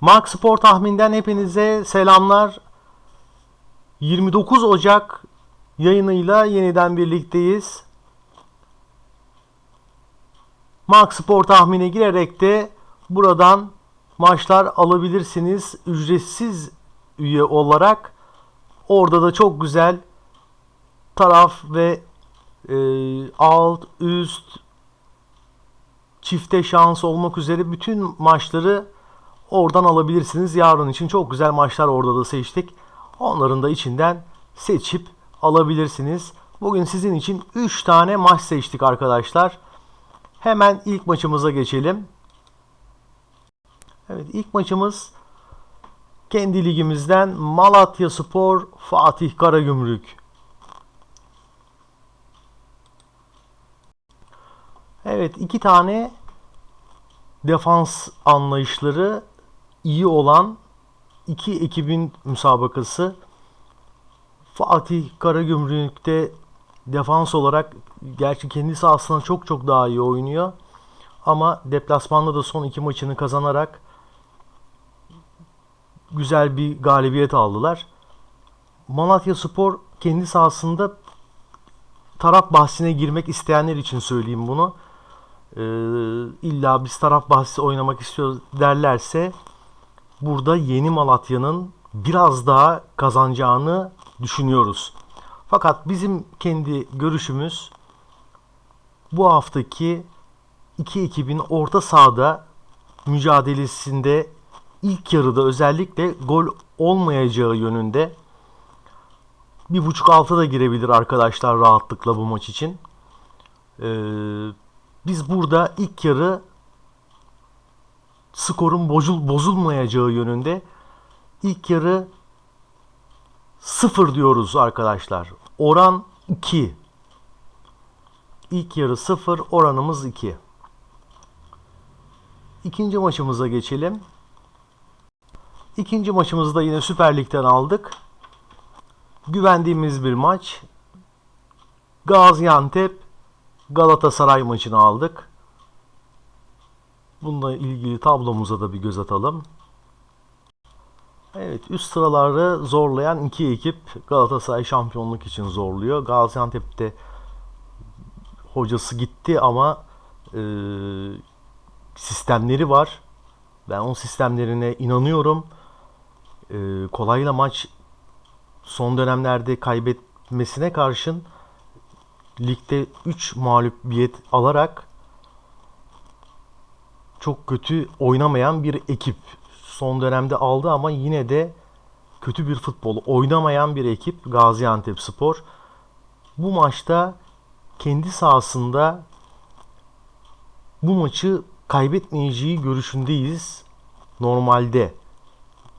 Mark Spor tahminden hepinize selamlar. 29 Ocak yayınıyla yeniden birlikteyiz. Mark Spor tahmine girerek de buradan maçlar alabilirsiniz ücretsiz üye olarak. Orada da çok güzel taraf ve e, alt, üst, çifte şans olmak üzere bütün maçları oradan alabilirsiniz. Yarın için çok güzel maçlar orada da seçtik. Onların da içinden seçip alabilirsiniz. Bugün sizin için 3 tane maç seçtik arkadaşlar. Hemen ilk maçımıza geçelim. Evet ilk maçımız kendi ligimizden Malatya Spor Fatih Karagümrük. Evet iki tane defans anlayışları iyi olan iki ekibin müsabakası. Fatih Karagümrük'te defans olarak gerçi kendi sahasından çok çok daha iyi oynuyor. Ama deplasmanda da son iki maçını kazanarak güzel bir galibiyet aldılar. Malatya Spor kendi sahasında taraf bahsine girmek isteyenler için söyleyeyim bunu. Ee, illa biz taraf bahsi oynamak istiyoruz derlerse burada yeni Malatya'nın biraz daha kazanacağını düşünüyoruz. Fakat bizim kendi görüşümüz bu haftaki iki ekibin orta sahada mücadelesinde ilk yarıda özellikle gol olmayacağı yönünde bir buçuk altı da girebilir arkadaşlar rahatlıkla bu maç için. Ee, biz burada ilk yarı skorun bozul, bozulmayacağı yönünde ilk yarı 0 diyoruz arkadaşlar. Oran 2. İlk yarı 0, oranımız 2. İkinci maçımıza geçelim. İkinci maçımızı da yine Süper Lig'den aldık. Güvendiğimiz bir maç. Gaziantep Galatasaray maçını aldık. Bununla ilgili tablomuza da bir göz atalım. Evet üst sıraları zorlayan iki ekip Galatasaray şampiyonluk için zorluyor. Gaziantep'te hocası gitti ama e, sistemleri var. Ben o sistemlerine inanıyorum. E, kolayla maç son dönemlerde kaybetmesine karşın ligde 3 mağlubiyet alarak çok kötü oynamayan bir ekip son dönemde aldı ama yine de kötü bir futbol oynamayan bir ekip Gaziantep Spor. Bu maçta kendi sahasında bu maçı kaybetmeyeceği görüşündeyiz. Normalde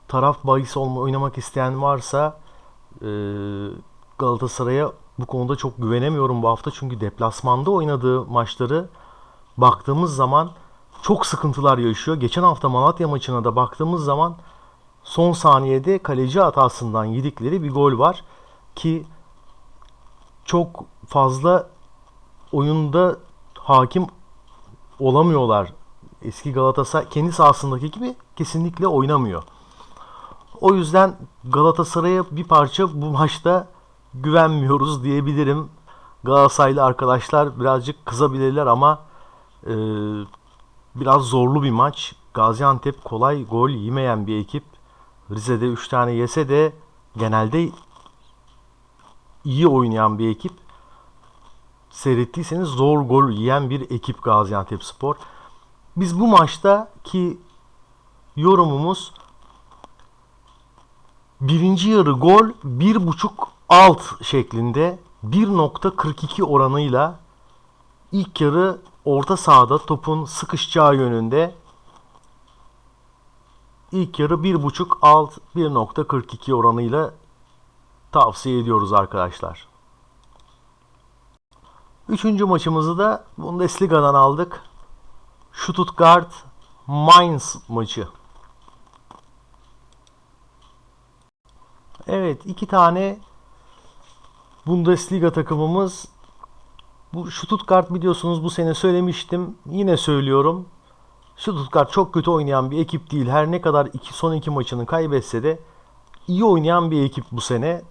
taraf bahis olma oynamak isteyen varsa Galatasaray'a bu konuda çok güvenemiyorum bu hafta. Çünkü deplasmanda oynadığı maçları baktığımız zaman çok sıkıntılar yaşıyor. Geçen hafta Malatya maçına da baktığımız zaman son saniyede kaleci hatasından yedikleri bir gol var ki çok fazla oyunda hakim olamıyorlar. Eski Galatasaray kendi sahasındaki gibi kesinlikle oynamıyor. O yüzden Galatasaray'a bir parça bu maçta güvenmiyoruz diyebilirim. Galatasaraylı arkadaşlar birazcık kızabilirler ama e, biraz zorlu bir maç. Gaziantep kolay gol yemeyen bir ekip. Rize'de 3 tane yese de genelde iyi oynayan bir ekip. Seyrettiyseniz zor gol yiyen bir ekip Gaziantep Spor. Biz bu maçta ki yorumumuz birinci yarı gol bir buçuk alt şeklinde 1.42 oranıyla ilk yarı orta sahada topun sıkışacağı yönünde ilk yarı 1.5 alt 1.42 oranıyla tavsiye ediyoruz arkadaşlar. Üçüncü maçımızı da Bundesliga'dan aldık. Stuttgart Mainz maçı. Evet iki tane Bundesliga takımımız bu Stuttgart biliyorsunuz bu sene söylemiştim. Yine söylüyorum. Stuttgart çok kötü oynayan bir ekip değil. Her ne kadar iki, son iki maçını kaybetse de iyi oynayan bir ekip bu sene.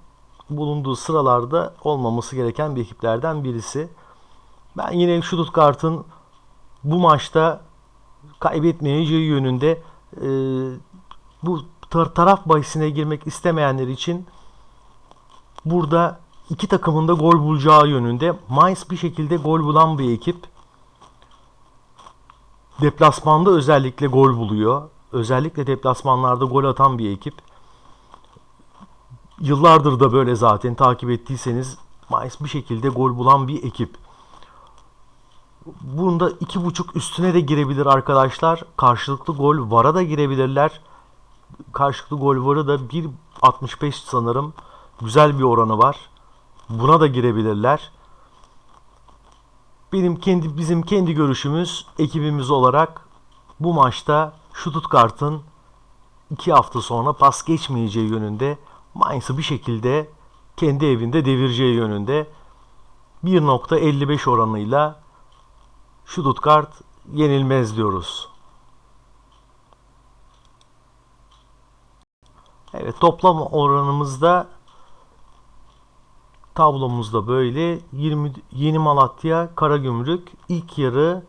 Bulunduğu sıralarda olmaması gereken bir ekiplerden birisi. Ben yine Stuttgart'ın bu maçta kaybetmeyeceği yönünde e, bu tar- taraf bahisine girmek istemeyenler için burada iki takımın da gol bulacağı yönünde. Mainz bir şekilde gol bulan bir ekip. Deplasmanda özellikle gol buluyor. Özellikle deplasmanlarda gol atan bir ekip. Yıllardır da böyle zaten takip ettiyseniz Mainz bir şekilde gol bulan bir ekip. Bunda iki buçuk üstüne de girebilir arkadaşlar. Karşılıklı gol vara da girebilirler. Karşılıklı gol varı da 1.65 sanırım. Güzel bir oranı var. Buna da girebilirler. Benim kendi bizim kendi görüşümüz ekibimiz olarak bu maçta Stuttgart'ın iki hafta sonra pas geçmeyeceği yönünde Mainz'ı bir şekilde kendi evinde devireceği yönünde 1.55 oranıyla Stuttgart yenilmez diyoruz. Evet toplam oranımızda tablomuzda böyle 20 Yeni Malatya Karagümrük ilk yarı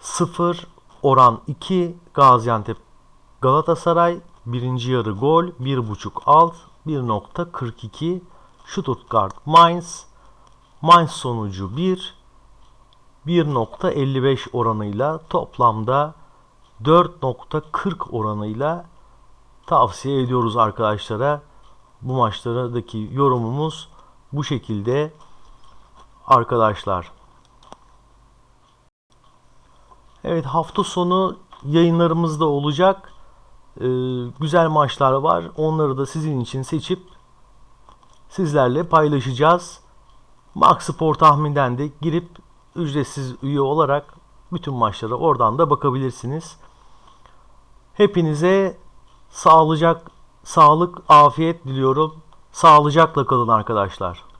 0 oran 2 Gaziantep Galatasaray birinci yarı gol 1.5 alt 1.42 Stuttgart Mainz Mainz sonucu 1 1.55 oranıyla toplamda 4.40 oranıyla tavsiye ediyoruz arkadaşlara. Bu maçlardaki yorumumuz bu şekilde arkadaşlar. Evet hafta sonu yayınlarımızda olacak. Ee, güzel maçlar var. Onları da sizin için seçip sizlerle paylaşacağız. Max Spor tahminden de girip ücretsiz üye olarak bütün maçlara oradan da bakabilirsiniz. Hepinize sağlıcak, sağlık, afiyet diliyorum. Sağlıcakla kalın arkadaşlar.